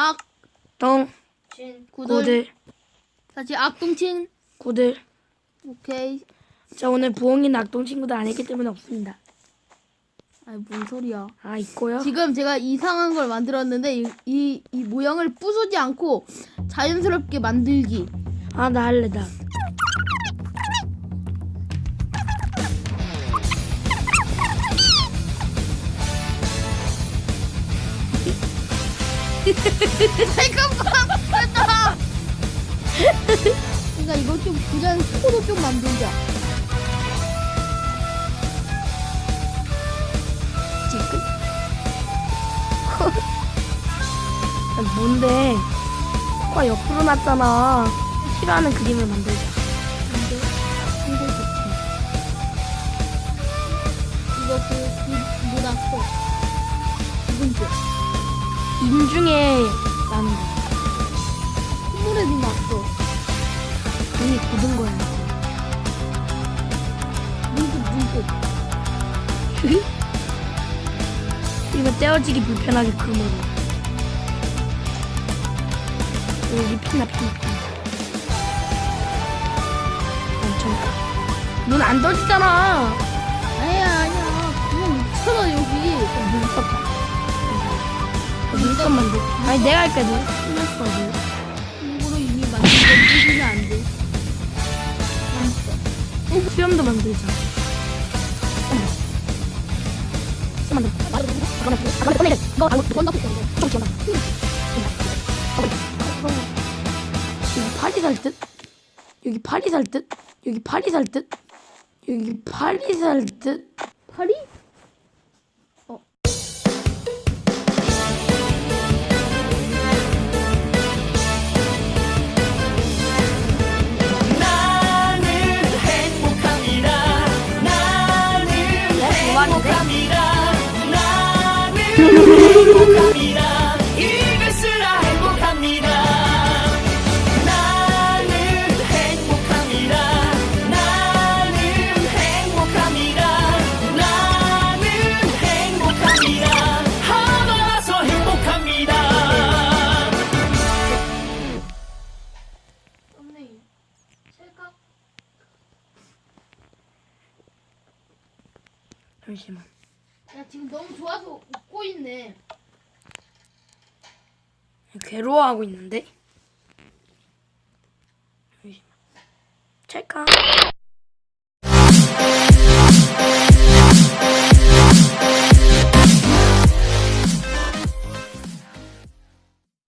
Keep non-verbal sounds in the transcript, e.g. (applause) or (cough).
악, 똥, 친, 구들. 고들, 다시 악동친. 고들. 오케이. 자, 오늘 부엉이는 악동 친구들 아니기 때문에 없습니다. 아이, 뭔 소리야. 아, 있고요. 지금 제가 이상한 걸 만들었는데 이, 이, 이 모양을 부수지 않고 자연스럽게 만들기. 아, 나 할래, 나. 됐다. 그러니까 이거 좀 그냥 코도 좀 만들자. 지금. 아, 뭔데? 코가 옆으로 났잖아. 싫어하는 그림을 만들자. 이거. 이거 그 뭐다 코. 좋. 인중에 나는 거. 콧물에도 났어. 눈이 굳은 거야. 눈곱 눈곱. (laughs) 이거 떼어지기 불편하게. 여기 피나 피나 피나. 엄청 커. 눈안 떠지잖아. 눈썹 만들. 아니 내가 할게 눈. 눈썹을. 일부러 이미 만든 거 부수면 안 돼. 알았어. 수염도 만들자. 수염 만들. 아까 꺼내래. 너 알고 건다 좀 지원다. 여기 팔이 살 듯. 여기 팔이 살 듯. 여기 팔이 살 듯. 여기 팔이 살 듯. 파리? 행 (laughs) 잠시만. 야 지금 너무 좋아서 웃고 있네. 괴로워하고 있는데. 잠시만. 찰칵.